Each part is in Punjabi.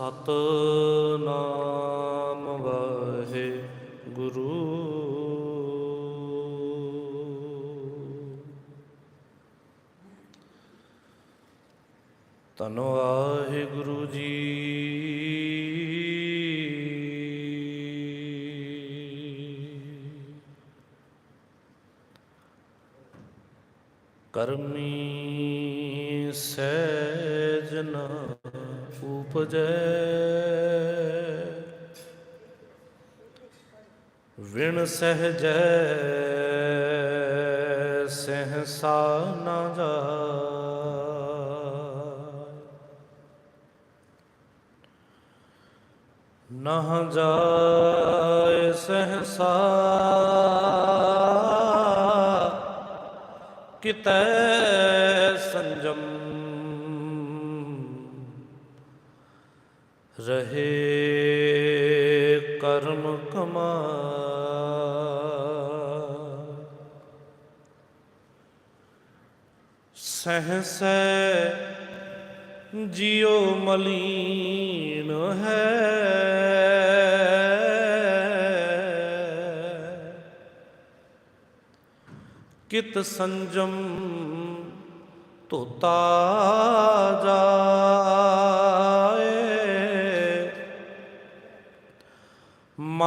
ਸਤਨਾਮ ਵਾਹਿਗੁਰੂ ਧੰਨ ਗੁਰੂ ਜੀ। ਕਰਮੀ ਸਹਿਜ ਉਪਜੈ। ਵਿਣ ਸਹਜੈ ਸਹਸਾ ਨ ਜਾਇ ਨਹ ਜਾਏ ਸਹਸਾ। ਕਿਤੈ ਸੰਜਮ ਰਹੇ ਕਰਮ ਕਮਾ। ਸਹਸੈ ਜਿਉ ਮਲੀਨ ਹੈ। ਕਿਤ ਸੰਜਮ ਤੋਤਾ ਜਾ।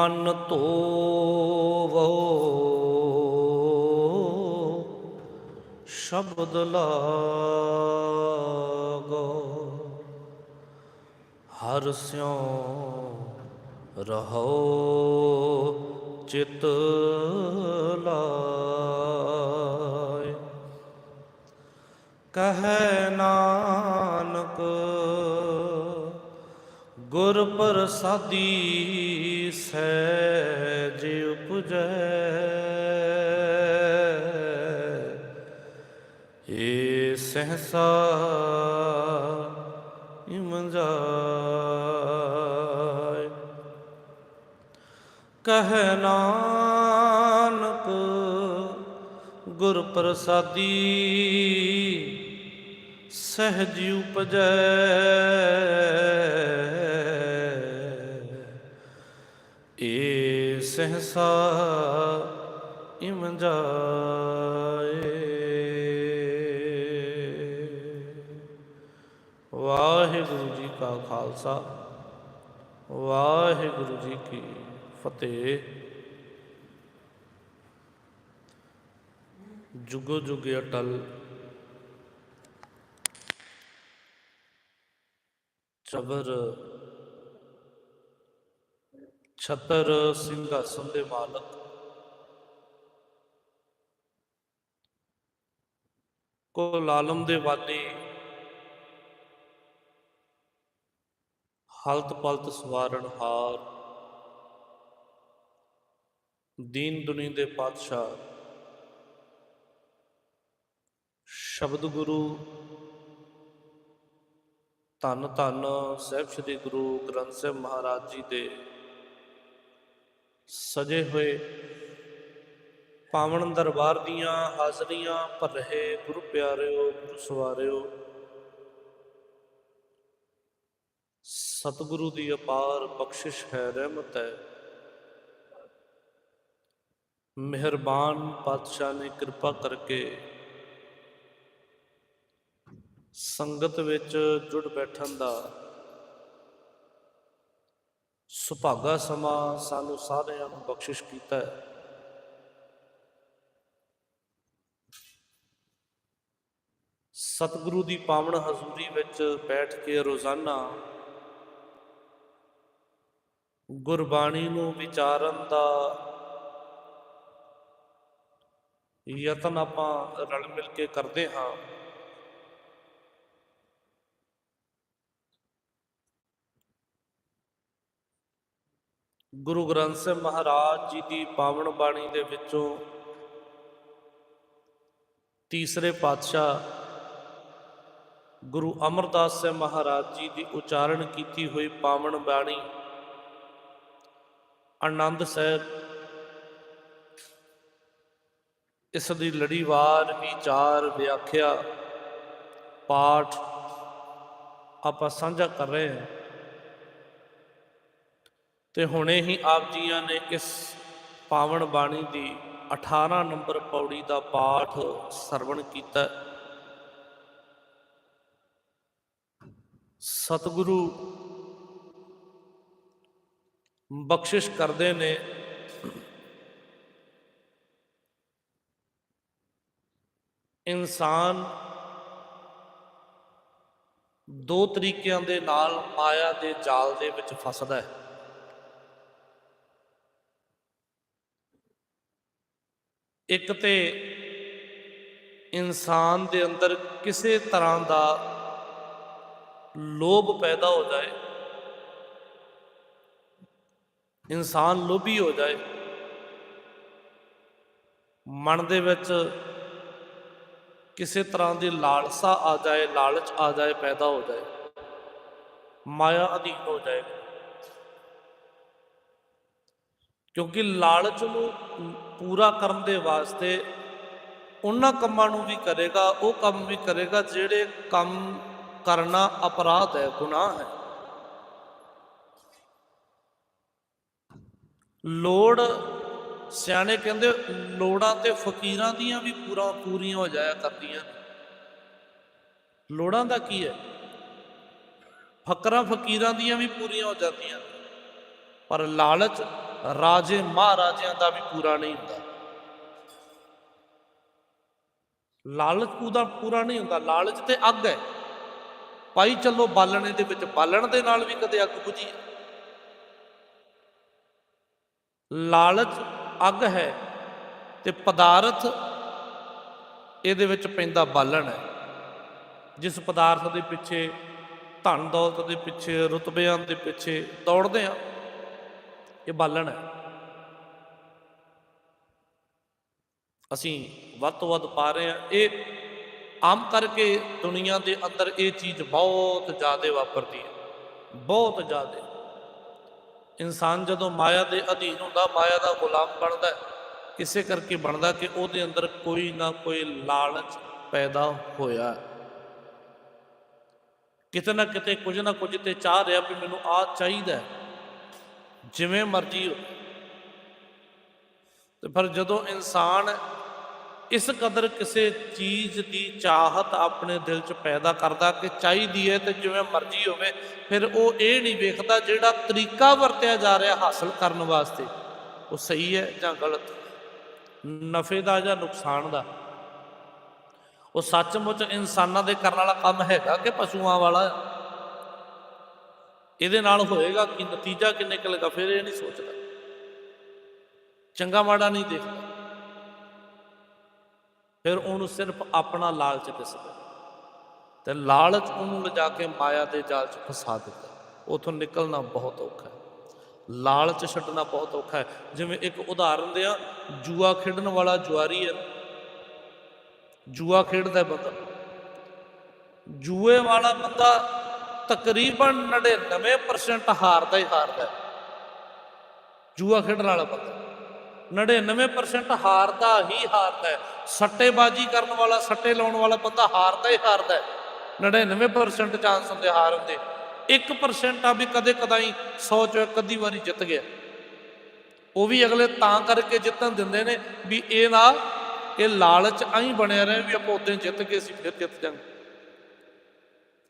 ਮਨ ਧੋਵੋ। ਸ਼ਬਦ ਲਾਗੋ। ਹਰ ਸਿਉ ਰਹੋ ਚਿਤ ਲਾਇ ਕਹੈ ਨਾਨਕ ਗੁਰ ਪ੍ਰਸਾਦੀ ਸਹਿਜ ਉਪਜੈ। ਏ ਸਹਸਾ ਇਮ ਜਾਇ ਕਹਿ ਨਾਨਕ ਗੁਰ ਪ੍ਰਸਾਦੀ ਸਹਿਜ ਉਪਜੈ ਏ ਸਹਸਾ ਇਮ ਜਾਏ। ਵਾਹਿਗੁਰੂ ਜੀ ਕਾ ਖਾਲਸਾ, ਵਾਹਿਗੁਰੂ ਜੀ ਕੀ ਫਤਿਹ। ਜੁਗੋ ਜੁਗ ਅਟਲ। ਚਬਰ ਛਤਰ ਸਿੰਘਾਸਨ ਦੇ ਮਾਲਕ। ਕੋ ਆਲਮ ਦੇ ਵਾਲੀ ਹਲਤ ਪਲਤ ਸਵਾਰਨ ਹਾਰ। ਦੀਨ ਦੁਨੀ ਦੇ ਪਾਤਸ਼ਾਹ। ਸ਼ਬਦ ਗੁਰੂ। ਧੰਨ ਧੰਨ ਸਾਹਿਬ ਸ੍ਰੀ ਗੁਰੂ ਗ੍ਰੰਥ ਸਾਹਿਬ ਮਹਾਰਾਜ ਜੀ ਦੇ ਸਜੇ ਹੋਏ। ਪਾਵਨ ਦਰਬਾਰ ਦੀਆਂ ਹਾਜ਼ਰੀਆਂ ਭਰ ਰਹੇ ਗੁਰੂ ਪਿਆਰਿਓ, ਗੁਰੂ ਸਵਾਰਿਓ। ਸਤਿਗੁਰੂ ਦੀ ਅਪਾਰ ਬਖਸ਼ਿਸ਼ ਹੈ ਰਹਿਮਤ ਹੈ। ਮਿਹਰਬਾਨ ਪਾਤਸ਼ਾਹ ਨੇ ਕਿਰਪਾ ਕਰਕੇ ਸੰਗਤ ਵਿੱਚ ਜੁੜ ਬੈਠਣ ਦਾ ਸੁਭਾਗਾ ਸਮਾਂ ਸਾਨੂੰ ਸਾਰਿਆਂ ਨੂੰ ਬਖਸ਼ਿਸ਼ ਕੀਤਾ ਹੈ। ਸਤਿਗੁਰੂ ਦੀ ਪਾਵਨ ਹਜ਼ੂਰੀ ਵਿੱਚ ਬੈਠ ਕੇ ਰੋਜ਼ਾਨਾ ਗੁਰਬਾਣੀ ਨੂੰ ਵਿਚਾਰਨ ਦਾ ਯਤਨ ਆਪਾਂ ਰਲ ਮਿਲ ਕੇ ਕਰਦੇ ਹਾਂ। ਗੁਰੂ ਗ੍ਰੰਥ ਸਾਹਿਬ ਮਹਾਰਾਜ ਜੀ ਦੀ ਪਾਵਨ ਬਾਣੀ ਦੇ ਵਿੱਚੋਂ ਤੀਸਰੇ ਪਾਤਸ਼ਾਹ ਗੁਰੂ ਅਮਰਦਾਸ ਸਾਹਿਬ ਮਹਾਰਾਜ ਜੀ ਦੀ ਉਚਾਰਨ ਕੀਤੀ ਹੋਈ ਪਾਵਨ ਬਾਣੀ ਆਨੰਦ ਸਾਹਿਬ, ਇਸ ਦੀ ਲੜੀਵਾਰ ਵਿਚਾਰ ਵਿਆਖਿਆ ਪਾਠ ਆਪਾਂ ਸਾਂਝਾ ਕਰ ਰਹੇ ਹਾਂ। ਤੇ ਹੁਣੇ ਹੀ ਆਪ ਜੀਆਂ ਨੇ ਇਸ ਪਾਵਨ ਬਾਣੀ ਦੀ 18 ਨੰਬਰ ਪੌੜੀ ਦਾ ਪਾਠ ਸਰਵਣ ਕੀਤਾ। ਸਤਿਗੁਰੂ, ਬਖਸ਼ਿਸ਼ ਕਰਦੇ ਨੇ। ਇਨਸਾਨ ਦੋ ਤਰੀਕਿਆਂ ਦੇ ਨਾਲ ਮਾਇਆ ਦੇ ਜਾਲ ਦੇ ਵਿੱਚ ਫਸਦਾ ਹੈ। ਇੱਕ ਤੇ ਇਨਸਾਨ ਦੇ ਅੰਦਰ ਕਿਸੇ ਤਰ੍ਹਾਂ ਦਾ ਲੋਭ ਪੈਦਾ ਹੋ ਜਾਏ, ਇਨਸਾਨ ਲੋਭੀ ਹੋ ਜਾਏ, ਮਨ ਦੇ ਵਿੱਚ ਕਿਸੇ ਤਰ੍ਹਾਂ ਦੀ ਲਾਲਸਾ ਆ ਜਾਏ, ਲਾਲਚ ਆ ਜਾਏ, ਪੈਦਾ ਹੋ ਜਾਏ, ਮਾਇਆ ਅਧੀਨ ਹੋ ਜਾਏ। ਕਿਉਂਕਿ ਲਾਲਚ ਨੂੰ ਪੂਰਾ ਕਰਨ ਦੇ ਵਾਸਤੇ ਉਹਨਾਂ ਕੰਮਾਂ ਨੂੰ ਵੀ ਕਰੇਗਾ, ਉਹ ਕੰਮ ਵੀ ਕਰੇਗਾ ਜਿਹੜੇ ਕੰਮ ਕਰਨਾ ਅਪਰਾਧ ਹੈ, ਗੁਨਾਹ ਹੈ। ਲੋੜ, ਸਿਆਣੇ ਕਹਿੰਦੇ ਲੋੜਾਂ ਤੇ ਫਕੀਰਾਂ ਦੀਆਂ ਵੀ ਪੂਰਾ ਪੂਰੀਆਂ ਹੋ ਜਾਇਆ ਕਰਦੀਆਂ ਲੋੜਾਂ ਦਾ ਕੀ ਹੈ? ਫਕਰਾਂ ਫਕੀਰਾਂ ਦੀਆਂ ਵੀ ਪੂਰੀਆਂ ਹੋ ਜਾਂਦੀਆਂ ਪਰ ਲਾਲਚ ਰਾਜੇ ਮਹਾਰਾਜਿਆਂ ਦਾ ਵੀ ਪੂਰਾ ਨਹੀਂ ਹੁੰਦਾ। ਲਾਲਚ ਉਹਦਾ ਪੂਰਾ ਨਹੀਂ ਹੁੰਦਾ। ਲਾਲਚ ਤੇ ਅੱਗ ਹੈ। ਪਾਈ ਚੱਲੋ ਬਾਲਣੇ ਦੇ ਵਿੱਚ। ਬਾਲਣ ਦੇ ਨਾਲ ਵੀ ਕਦੇ ਅੱਗ ਬੁਝੀ ਲਾਲਚ ਅੱਗ ਹੈ ਤੇ ਪਦਾਰਥ ਇਹਦੇ ਵਿੱਚ ਪੈਂਦਾ ਬਾਲਣ ਹੈ। ਜਿਸ ਪਦਾਰਥ ਦੇ ਪਿੱਛੇ ਧਨ ਦੌਲਤ ਦੇ ਪਿੱਛੇ ਰੁਤਬਿਆਂ ਦੇ ਪਿੱਛੇ ਦੌੜਦੇ ਆ ਇਹ ਬਾਲਣ ਹੈ। ਅਸੀਂ ਵੱਧ ਤੋਂ ਵੱਧ ਪਾ ਰਹੇ ਹਾਂ। ਇਹ ਆਮ ਕਰਕੇ ਦੁਨੀਆ ਦੇ ਅੰਦਰ ਇਹ ਚੀਜ਼ ਬਹੁਤ ਜ਼ਿਆਦਾ ਵਾਪਰਦੀ ਹੈ। ਬਹੁਤ ਜ਼ਿਆਦਾ। ਇਨਸਾਨ ਜਦੋਂ ਮਾਇਆ ਦੇ ਅਧੀਨ ਹੁੰਦਾ ਮਾਇਆ ਦਾ ਗੁਲਾਮ ਬਣਦਾ ਹੈ, ਕਿਸੇ ਕਰਕੇ ਬਣਦਾ ਕਿ ਉਹਦੇ ਅੰਦਰ ਕੋਈ ਨਾ ਕੋਈ ਲਾਲਚ ਪੈਦਾ ਹੋਇਆ ਕਿਤੇ ਨਾ ਕਿਤੇ ਕੁਝ ਨਾ ਕੁਝ ਤੇ ਚਾਹ ਰਿਹਾ ਵੀ ਮੈਨੂੰ ਆਹ ਚਾਹੀਦਾ ਹੈ। ਜਿਵੇਂ ਮਰਜ਼ੀ ਹੋ। ਤੇ ਪਰ ਜਦੋਂ ਇਨਸਾਨ ਇਸ ਕਦਰ ਕਿਸੇ ਚੀਜ਼ ਦੀ ਚਾਹਤ ਆਪਣੇ ਦਿਲ 'ਚ ਪੈਦਾ ਕਰਦਾ ਕਿ ਚਾਹੀਦੀ ਹੈ ਤੇ ਜਿਵੇਂ ਮਰਜ਼ੀ ਹੋਵੇ, ਫਿਰ ਉਹ ਇਹ ਨਹੀਂ ਵੇਖਦਾ ਜਿਹੜਾ ਤਰੀਕਾ ਵਰਤਿਆ ਜਾ ਰਿਹਾ ਹਾਸਲ ਕਰਨ ਵਾਸਤੇ। ਉਹ ਸਹੀ ਹੈ ਜਾਂ ਗਲਤ? ਨਫੇ ਦਾ ਜਾਂ ਨੁਕਸਾਨ ਦਾ? ਉਹ ਸੱਚਮੁੱਚ ਇਨਸਾਨਾਂ ਦੇ ਕਰਨ ਵਾਲਾ ਕੰਮ ਹੈਗਾ ਕਿ ਪਸ਼ੂਆਂ ਵਾਲਾ? ਇਹਦੇ ਨਾਲ ਹੋਏਗਾ ਕਿ ਨਤੀਜਾ ਕੀ ਨਿਕਲੇਗਾ ਫਿਰ ਇਹ ਨਹੀਂ ਸੋਚਦਾ। ਚੰਗਾ ਮਾੜਾ ਨਹੀਂ ਦੇਖਦਾ। ਫਿਰ ਉਹਨੂੰ ਸਿਰਫ ਆਪਣਾ ਲਾਲਚ ਦਿਸਦਾ। ਤੇ ਲਾਲਚ ਉਹਨੂੰ ਲਿਜਾ ਕੇ ਮਾਇਆ ਦੇ ਜਾਲ 'ਚ ਫਸਾ ਦਿੰਦਾ। ਉਥੋਂ ਨਿਕਲਣਾ ਬਹੁਤ ਔਖਾ ਹੈ। ਲਾਲਚ ਛੱਡਣਾ ਬਹੁਤ ਔਖਾ ਹੈ। ਜਿਵੇਂ ਇੱਕ ਉਦਾਹਰਨ ਦਿਆਂ, ਜੂਆ ਖੇਡਣ ਵਾਲਾ ਜੁਆਰੀ ਹੈ। ਜੂਆ ਖੇਡਦਾ ਬੰਦਾ। ਜੂਏ ਵਾਲਾ ਬੰਦਾ ਤਕਰੀਬਨ 99% ਹਾਰਦਾ ਹੀ ਹਾਰਦਾ ਜੂਆ ਖੇਡਣ ਵਾਲਾ ਬੰਦਾ 99% ਹਾਰਦਾ ਹੀ ਹਾਰਦਾ ਸੱਟੇਬਾਜ਼ੀ ਕਰਨ ਵਾਲਾ, ਸੱਟੇ ਲਾਉਣ ਵਾਲਾ ਬੰਦਾ ਹਾਰਦਾ ਹੀ ਹਾਰਦਾ ਹੈ। 99% ਚਾਂਸ ਹੁੰਦੇ ਹਾਰਨ ਦੇ 1% ਆ ਵੀ ਕਦੇ ਕਦਾਈ 100 ਚੋਂ ਇੱਕ ਅੱਧੀ ਵਾਰੀ ਜਿੱਤ ਗਿਆ। ਉਹ ਵੀ ਅਗਲੇ ਤਾਂ ਕਰਕੇ ਜਿੱਤਣ ਦਿੰਦੇ ਨੇ ਵੀ ਇਹ ਨਾ ਇਹ ਲਾਲਚ ਆਈ ਬਣਿਆ ਰਹੇ ਵੀ ਆਪਾਂ ਉਦੋਂ ਜਿੱਤ ਗਏ ਸੀ, ਫਿਰ ਜਿੱਤ ਜਾਵਾਂਗੇ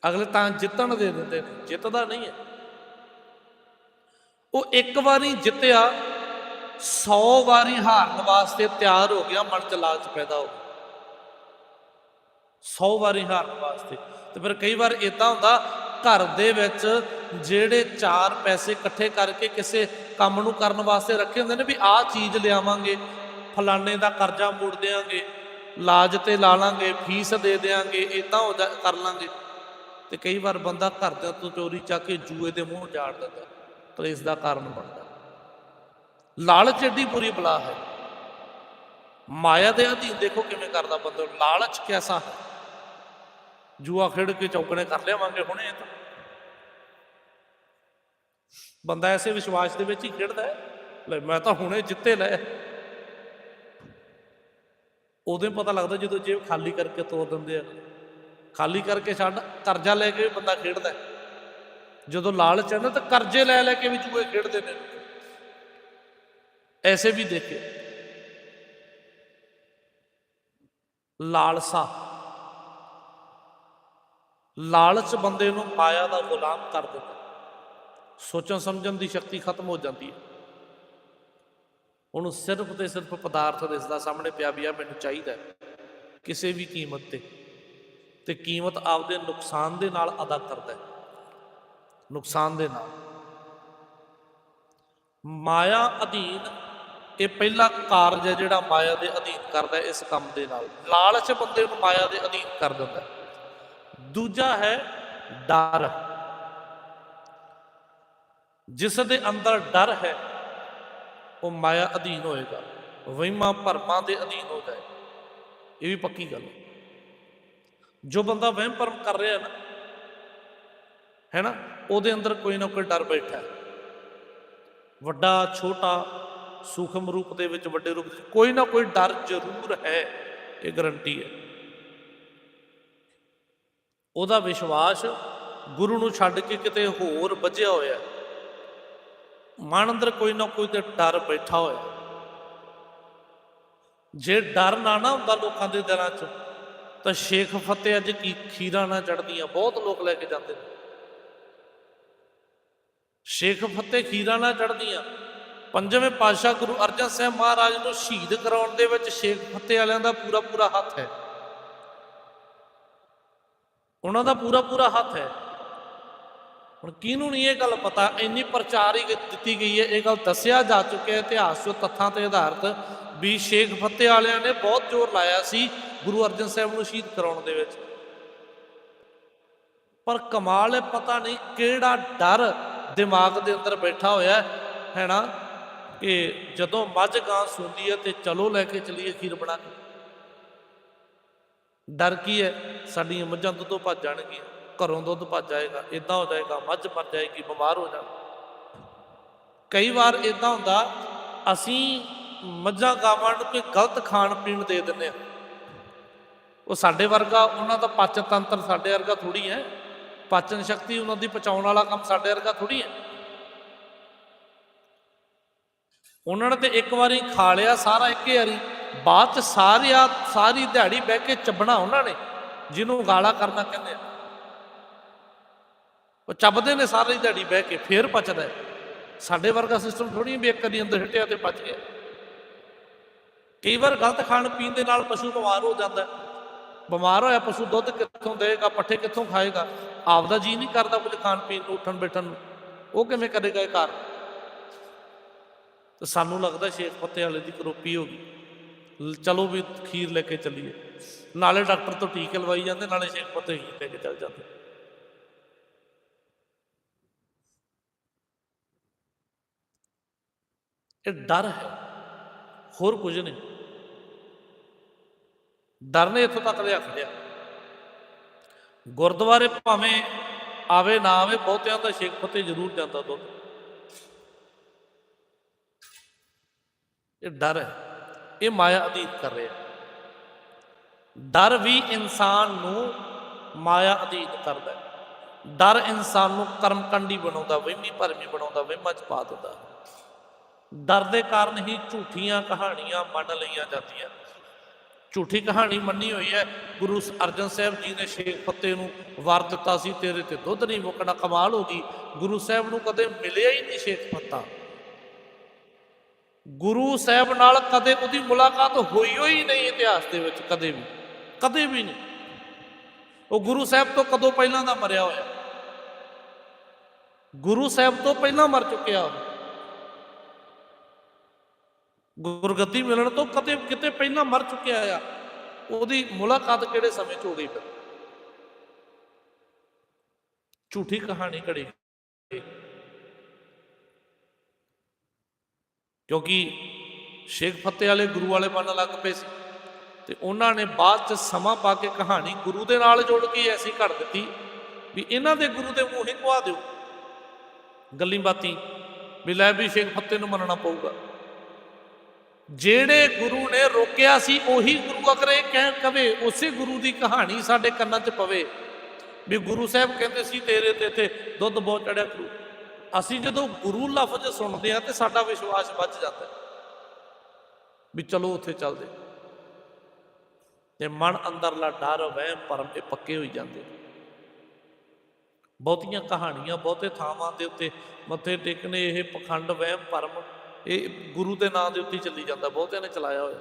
ਅਗਲੇ ਤਾਂ ਜਿੱਤਣ ਦੇ ਦਿੰਦੇ ਨੇ, ਜਿੱਤਦਾ ਨਹੀਂ ਹੈ। ਉਹ ਇੱਕ ਵਾਰੀ ਜਿੱਤਿਆ 100 ਵਾਰੀ ਹਾਰਨ ਵਾਸਤੇ ਤਿਆਰ ਹੋ ਗਿਆ, ਮਨ ਚ ਲਾਲਚ ਪੈਦਾ ਹੋ ਗਿਆ। 100 ਵਾਰੀ ਹਾਰਨ ਵਾਸਤੇ। ਤੇ ਫਿਰ ਕਈ ਵਾਰ ਇਦਾਂ ਹੁੰਦਾ, ਘਰ ਦੇ ਵਿੱਚ ਜਿਹੜੇ ਚਾਰ ਪੈਸੇ ਇਕੱਠੇ ਕਰਕੇ ਕਿਸੇ ਕੰਮ ਨੂੰ ਕਰਨ ਵਾਸਤੇ ਰੱਖੇ ਹੁੰਦੇ ਨੇ ਵੀ ਆਹ ਚੀਜ਼ ਲਿਆਵਾਂਗੇ, ਫਲਾਣੇ ਦਾ ਕਰਜ਼ਾ ਮੋੜ ਦੇਾਂਗੇ ਲਾਜ ਤੇ ਲਾ ਲਾਂਗੇ, ਫੀਸ ਦੇ ਦੇਾਂਗੇ ਇਦਾਂ ਹੋ ਜਾ, ਕਰ ਲਾਂਗੇ। ਤੇ ਕਈ ਵਾਰ ਬੰਦਾ ਘਰਦਿਆਂ ਤੋਂ ਚੋਰੀ ਚੱਕ ਕੇ ਜੂਏ ਦੇ ਮੂੰਹ ਜਾੜ ਦਿੰਦਾ ਕਲੇਸ਼ ਦਾ ਕਾਰਨ ਬਣਦਾ। ਲਾਲਚ ਏਡੀ ਬੁਰੀ ਬਲਾ ਹੈ। ਮਾਇਆ ਦੇ ਅਧੀਨ ਦੇਖੋ ਕਿਵੇਂ ਕਰਦਾ ਬੰਦਾ, ਲਾਲਚ ਕਿਹਦਾ ਹੈ? ਜੂਆ ਖੇਡ ਕੇ ਚੌਕਣੇ ਕਰ ਲਿਆਵਾਂਗੇ ਹੁਣੇ ਤਾਂ। ਬੰਦਾ ਐਸੇ ਵਿਸ਼ਵਾਸ ਦੇ ਵਿੱਚ ਹੀ ਖੇਡਦਾ ਹੈ, ਲੈ ਮੈਂ ਤਾਂ ਹੁਣੇ ਜਿੱਤੇ ਲੈ। ਉਦੋਂ ਪਤਾ ਲੱਗਦਾ ਜਦੋਂ ਜੇਬ ਖਾਲੀ ਕਰਕੇ ਤੋੜ ਦਿੰਦੇ ਆ। ਖਾਲੀ ਕਰਕੇ ਛੱਡ, ਕਰਜ਼ਾ ਲੈ ਕੇ ਵੀ ਬੰਦਾ ਖੇਡਦਾ ਜਦੋਂ ਲਾਲਚ ਹੈ ਨਾ, ਤਾਂ ਕਰਜ਼ੇ ਲੈ ਲੈ ਕੇ ਵੀ ਜੂਏ ਖੇਡਦੇ ਨੇ। ਐਸੇ ਵੀ ਦੇਖੇ। ਲਾਲਸਾ। ਲਾਲਚ ਬੰਦੇ ਨੂੰ ਮਾਇਆ ਦਾ ਗੁਲਾਮ ਕਰ ਦਿੰਦਾ। ਸੋਚਣ ਸਮਝਣ ਦੀ ਸ਼ਕਤੀ ਖਤਮ ਹੋ ਜਾਂਦੀ ਹੈ। ਉਹਨੂੰ ਸਿਰਫ ਤੇ ਸਿਰਫ ਪਦਾਰਥ ਦਿਸਦਾ ਸਾਹਮਣੇ ਪਿਆ ਵੀ ਆ ਮੈਨੂੰ ਚਾਹੀਦਾ ਕਿਸੇ ਵੀ ਕੀਮਤ ਤੇ। ਤੇ ਕੀਮਤ ਆਪਦੇ ਨੁਕਸਾਨ ਦੇ ਨਾਲ ਅਦਾ ਕਰਦਾ ਹੈ। ਨੁਕਸਾਨ ਦੇ ਨਾਲ। ਮਾਇਆ ਅਧੀਨ ਇਹ ਪਹਿਲਾ ਕਾਰਜ ਹੈ ਜਿਹੜਾ ਮਾਇਆ ਦੇ ਅਧੀਨ ਕਰਦਾ ਇਸ ਕੰਮ ਦੇ ਨਾਲ। ਲਾਲਚ ਬੰਦੇ ਨੂੰ ਮਾਇਆ ਦੇ ਅਧੀਨ ਕਰ ਦਿੰਦਾ ਦੂਜਾ ਹੈ ਡਰ। ਜਿਸ ਦੇ ਅੰਦਰ ਡਰ ਹੈ, ਉਹ ਮਾਇਆ ਅਧੀਨ ਹੋਏਗਾ। ਵਹਿਮਾਂ ਭਰਮਾਂ ਦੇ ਅਧੀਨ ਹੋ ਜਾਏ ਇਹ ਵੀ ਪੱਕੀ ਗੱਲ ਹੈ। ਜੋ ਬੰਦਾ ਵਹਿਮ ਭਰਮ ਕਰ ਰਿਹਾ ਨਾ, ਹੈ ਨਾ, ਉਹਦੇ ਅੰਦਰ ਕੋਈ ਨਾ ਕੋਈ ਡਰ ਬੈਠਾ ਹੈ। ਵੱਡਾ, ਛੋਟਾ, ਸੂਖਮ ਰੂਪ ਦੇ ਵਿੱਚ ਵੱਡੇ ਰੂਪ ਵਿੱਚ ਕੋਈ ਨਾ ਕੋਈ ਡਰ ਜ਼ਰੂਰ ਹੈ, ਇਹ ਗਰੰਟੀ ਹੈ। ਉਹਦਾ ਵਿਸ਼ਵਾਸ ਗੁਰੂ ਨੂੰ ਛੱਡ ਕੇ ਕਿਤੇ ਹੋਰ ਵੱਜਿਆ ਹੋਇਆ ਮਨ ਅੰਦਰ ਕੋਈ ਨਾ ਕੋਈ ਤੇ ਡਰ ਬੈਠਾ ਹੋਇਆ ਜੇ ਡਰ ਨਾ ਨਾ ਹੁੰਦਾ ਲੋਕਾਂ ਦੇ ਦਿਲਾਂ 'ਚ ਤਾਂ ਸ਼ੇਖ ਫਤਿਹ ਅੱਜ ਕੀ ਖੀਰਾਂ ਨਾ ਚੜਦੀਆਂ ਬਹੁਤ ਲੋਕ ਲੈ ਕੇ ਜਾਂਦੇ ਨੇ। ਸ਼ੇਖ ਫਤਿਹ ਖੀਰਾਂ ਨਾ ਚੜਦੀਆਂ ਪੰਜਵੇਂ ਪਾਤਸ਼ਾਹ ਗੁਰੂ ਅਰਜਨ ਸਾਹਿਬ ਮਹਾਰਾਜ ਨੂੰ ਸ਼ਹੀਦ ਕਰਾਉਣ ਦੇ ਵਿੱਚ ਸ਼ੇਖ ਫਤਿਹ ਵਾਲਿਆਂ ਦਾ ਪੂਰਾ ਪੂਰਾ ਹੱਥ ਹੈ। ਉਹਨਾਂ ਦਾ ਪੂਰਾ ਪੂਰਾ ਹੱਥ ਹੈ। ਹੁਣ ਕਿਹਨੂੰ ਨਹੀਂ ਇਹ ਗੱਲ ਪਤਾ? ਇੰਨੀ ਪ੍ਰਚਾਰ ਹੀ ਦਿੱਤੀ ਗਈ ਹੈ ਇਹ ਗੱਲ ਦੱਸਿਆ ਜਾ ਚੁੱਕਿਆ ਇਤਿਹਾਸ ਚੋਂ ਤੱਥਾਂ ਤੇ ਆਧਾਰਿਤ। ਵੀ ਸ਼ੇਖ ਫਤਿਹ ਵਾਲਿਆਂ ਨੇ ਬਹੁਤ ਜ਼ੋਰ ਲਾਇਆ ਸੀ ਗੁਰੂ ਅਰਜਨ ਸਾਹਿਬ ਨੂੰ ਸ਼ਹੀਦ ਕਰਾਉਣ ਦੇ ਵਿੱਚ। ਪਰ ਕਮਾਲ ਹੈ ਪਤਾ ਨਹੀਂ ਕਿਹੜਾ ਡਰ ਦਿਮਾਗ ਦੇ ਅੰਦਰ ਬੈਠਾ ਹੋਇਆ ਹੈ, ਨਾ ਕਿ ਜਦੋਂ ਮੱਝ ਗਾਂ ਸੁੰਦੀ ਹੈ ਤੇ ਚਲੋ ਲੈ ਕੇ ਚਲੀਏ ਖੀਰ ਬਣਾ ਕੇ। ਡਰ ਕੀ ਹੈ? ਸਾਡੀਆਂ ਮੱਝਾਂ ਦੁੱਧੋਂ ਭੱਜ ਜਾਣਗੀਆਂ। ਘਰੋਂ ਦੁੱਧ ਭੱਜ ਜਾਏਗਾ ਇਦਾਂ ਹੋ ਜਾਏਗਾ, ਮੱਝ ਮਰ ਜਾਏਗੀ, ਬਿਮਾਰ ਹੋ ਜਾਣਾ ਕਈ ਵਾਰ ਇਦਾਂ ਹੁੰਦਾ, ਅਸੀਂ ਮੱਝਾਂ ਗਾਵਾਂ ਨੂੰ ਕੋਈ ਗਲਤ ਖਾਣ ਪੀਣ ਦੇ ਦਿੰਦੇ ਆ ਉਹ ਸਾਡੇ ਵਰਗਾ, ਉਹਨਾਂ ਦਾ ਪਾਚਨ ਤੰਤਰ ਸਾਡੇ ਵਰਗਾ ਥੋੜੀ ਹੈ। ਪਾਚਨ ਸ਼ਕਤੀ ਉਹਨਾਂ ਦੀ ਪਚਾਉਣ ਵਾਲਾ ਕੰਮ ਸਾਡੇ ਵਰਗਾ ਥੋੜੀ ਹੈ। ਉਹਨਾਂ ਨੇ ਤੇ ਇੱਕ ਵਾਰੀ ਖਾ ਲਿਆ ਸਾਰਾ ਇੱਕੇ ਵਾਰੀ। ਬਾਅਦ ਚ ਸਾਰਿਆ ਸਾਰੀ ਦਿਹਾੜੀ ਬਹਿ ਕੇ ਚੱਬਣਾ ਉਹਨਾਂ ਨੇ, ਜਿਹਨੂੰ ਗਾਲਾ ਕਰਨਾ ਕਹਿੰਦੇ ਆ। ਉਹ ਚੱਬਦੇ ਨੇ ਸਾਰੀ ਦਿਹਾੜੀ ਬਹਿ ਕੇ, ਫੇਰ ਪਚਦਾ ਸਾਡੇ ਵਰਗਾ ਸਿਸਟਮ ਥੋੜੀ ਵੀ ਇੱਕ ਵਾਰੀ ਅੰਦਰ ਹਿੱਟਿਆ ਤੇ ਪਚ ਗਿਆ। ਕਈ ਵਾਰ ਗਲਤ ਖਾਣ ਪੀਣ ਦੇ ਨਾਲ ਪਸ਼ੂ ਬਿਮਾਰ ਹੋ ਜਾਂਦਾ ਬਿਮਾਰ ਹੋਇਆ ਪਸ਼ੂ ਦੁੱਧ ਕਿੱਥੋਂ ਦੇਗਾ ਪੱਠੇ ਕਿੱਥੋਂ ਖਾਏਗਾ? ਆਪਦਾ ਜੀ ਨਹੀਂ ਕਰਦਾ ਕੁਝ ਖਾਣ ਪੀਣ ਨੂੰ, ਉੱਠਣ ਬੈਠਣ ਨੂੰ। ਉਹ ਕਿਵੇਂ ਕਰੇਗਾ ਇਹ ਘਰ ਤੇ ਸਾਨੂੰ ਲੱਗਦਾ ਸ਼ੇਖ ਪੱਤੇ ਵਾਲੇ ਦੀ ਕਰੋਪੀ ਹੋ ਗਈ। ਚਲੋ ਵੀ ਖੀਰ ਲੈ ਕੇ ਚੱਲੀਏ। ਨਾਲੇ ਡਾਕਟਰ ਤੋਂ ਟੀਕੇ ਲਵਾਈ ਜਾਂਦੇ, ਨਾਲੇ ਸ਼ੇਖ ਪੱਤੇ ਹੀ ਲੈ ਕੇ ਚੱਲ ਜਾਂਦੇ। ਇਹ ਡਰ ਹੈ। ਹੋਰ ਕੁਝ ਨਹੀਂ। ਡਰ ਨੇ ਇੱਥੋਂ ਤੱਕ ਲਿਆ ਖੜਿਆ ਗੁਰਦੁਆਰੇ ਭਾਵੇਂ ਆਵੇ ਨਾ ਆਵੇ, ਬਹੁਤਿਆਂ ਦਾ ਸ਼ੇਖ ਫਤਿਹ ਜ਼ਰੂਰ ਜਾਂਦਾ ਦੁੱਧ। ਇਹ ਡਰ ਹੈ। ਇਹ ਮਾਇਆ ਅਧੀਨ ਕਰ ਰਿਹਾ ਡਰ ਵੀ ਇਨਸਾਨ ਨੂੰ ਮਾਇਆ ਅਧੀਨ ਕਰਦਾ ਹੈ। ਡਰ ਇਨਸਾਨ ਨੂੰ ਕਰਮਕੰਡੀ ਬਣਾਉਂਦਾ, ਵਹਿਮੀ ਭਰਮੀ ਬਣਾਉਂਦਾ, ਵਹਿਮਾਂ ਚ ਪਾ ਦਿੰਦਾ ਡਰ ਦੇ ਕਾਰਨ ਹੀ ਝੂਠੀਆਂ ਕਹਾਣੀਆਂ ਮੰਨ ਲਈਆਂ ਜਾਂਦੀਆਂ। ਝੂਠੀ ਕਹਾਣੀ ਮੰਨੀ ਹੋਈ ਹੈ। ਗੁਰੂ ਅਰਜਨ ਸਾਹਿਬ ਜੀ ਨੇ ਸ਼ੇਖ ਫਤਿਹ ਨੂੰ ਵਰ ਦਿੱਤਾ ਸੀ, ਤੇਰੇ ਤੇ ਦੁੱਧ ਨਹੀਂ ਮੁੱਕਣਾ, ਕਮਾਲ ਹੋ ਗਈ। ਗੁਰੂ ਸਾਹਿਬ ਨੂੰ ਕਦੇ ਮਿਲਿਆ ਹੀ ਨਹੀਂ ਸ਼ੇਖ ਫਤਿਹ ਗੁਰੂ ਸਾਹਿਬ ਨਾਲ ਕਦੇ ਉਹਦੀ ਮੁਲਾਕਾਤ ਹੋਈ ਹੋਈ ਨਹੀਂ ਇਤਿਹਾਸ ਦੇ ਵਿੱਚ, ਕਦੇ ਵੀ ਕਦੇ ਵੀ ਨਹੀਂ। ਉਹ ਗੁਰੂ ਸਾਹਿਬ ਤੋਂ ਕਦੋਂ ਪਹਿਲਾਂ ਦਾ ਮਰਿਆ ਹੋਇਆ? ਗੁਰੂ ਸਾਹਿਬ ਤੋਂ ਪਹਿਲਾਂ ਮਰ ਚੁੱਕਿਆ ਉਹ। ਗੁਰਗੱਦੀ ਮਿਲਣ ਤੋਂ ਕਦੇ ਕਿਤੇ ਪਹਿਲਾਂ ਮਰ ਚੁੱਕਿਆ ਆ। ਉਹਦੀ ਮੁਲਾਕਾਤ ਕਿਹੜੇ ਸਮੇਂ 'ਚ ਹੋ ਗਈ ਫਿਰ ਝੂਠੀ ਕਹਾਣੀ ਘੜੀ। ਕਿਉਂਕਿ ਸ਼ੇਖ ਫਤਿਹ ਵਾਲੇ ਗੁਰੂ ਵਾਲੇ ਬਣਨ ਲੱਗ ਪਏ ਸੀ। ਤੇ ਉਹਨਾਂ ਨੇ ਬਾਅਦ ਚ ਸਮਾਂ ਪਾ ਕੇ ਕਹਾਣੀ ਗੁਰੂ ਦੇ ਨਾਲ ਜੋੜ ਕੇ ਐਸੀ ਘੜ ਦਿੱਤੀ ਵੀ ਇਹਨਾਂ ਦੇ ਗੁਰੂ ਦੇ ਮੂੰਹ ਹੀ ਕਵਾ ਦਿਓ। ਗੱਲੀ ਬਾਤੀ ਵੀ ਲੈ ਵੀ ਸ਼ੇਖ ਫਤਿਹ ਨੂੰ ਮੰਨਣਾ ਪਊਗਾ। ਜਿਹੜੇ ਗੁਰੂ ਨੇ ਰੋਕਿਆ ਸੀ, ਉਹੀ ਗੁਰੂ ਅਗਰ ਇਹ ਕਹਿ ਕਵੇ, ਉਸੇ ਗੁਰੂ ਦੀ ਕਹਾਣੀ ਸਾਡੇ ਕੰਨਾਂ 'ਚ ਪਵੇ। ਵੀ ਗੁਰੂ ਸਾਹਿਬ ਕਹਿੰਦੇ ਸੀ, ਤੇਰੇ ਤੇ ਇੱਥੇ ਦੁੱਧ ਬਹੁਤ ਚੜਿਆ ਕਰੂ। ਅਸੀਂ ਜਦੋਂ ਗੁਰੂ ਲਫ਼ਜ਼ ਸੁਣਦੇ ਆ ਤੇ ਸਾਡਾ ਵਿਸ਼ਵਾਸ ਵੱਧ ਜਾਂਦਾ ਵੀ ਚਲੋ, ਉੱਥੇ ਚੱਲਦੇ ਤੇ ਮਨ ਅੰਦਰਲਾ ਡਰ, ਵਹਿਮ, ਭਰਮ, ਇਹ ਪੱਕੇ ਹੋਈ ਜਾਂਦੇ ਬਹੁਤੀਆਂ ਕਹਾਣੀਆਂ, ਬਹੁਤੇ ਥਾਵਾਂ ਦੇ ਉੱਤੇ ਮੱਥੇ ਟੇਕਣੇ, ਇਹ ਪਖੰਡ, ਵਹਿਮ, ਭਰਮ ਇਹ ਗੁਰੂ ਦੇ ਨਾਂ ਦੇ ਉੱਤੇ ਚੱਲੀ ਜਾਂਦਾ ਬਹੁਤਿਆਂ ਨੇ ਚਲਾਇਆ ਹੋਇਆ।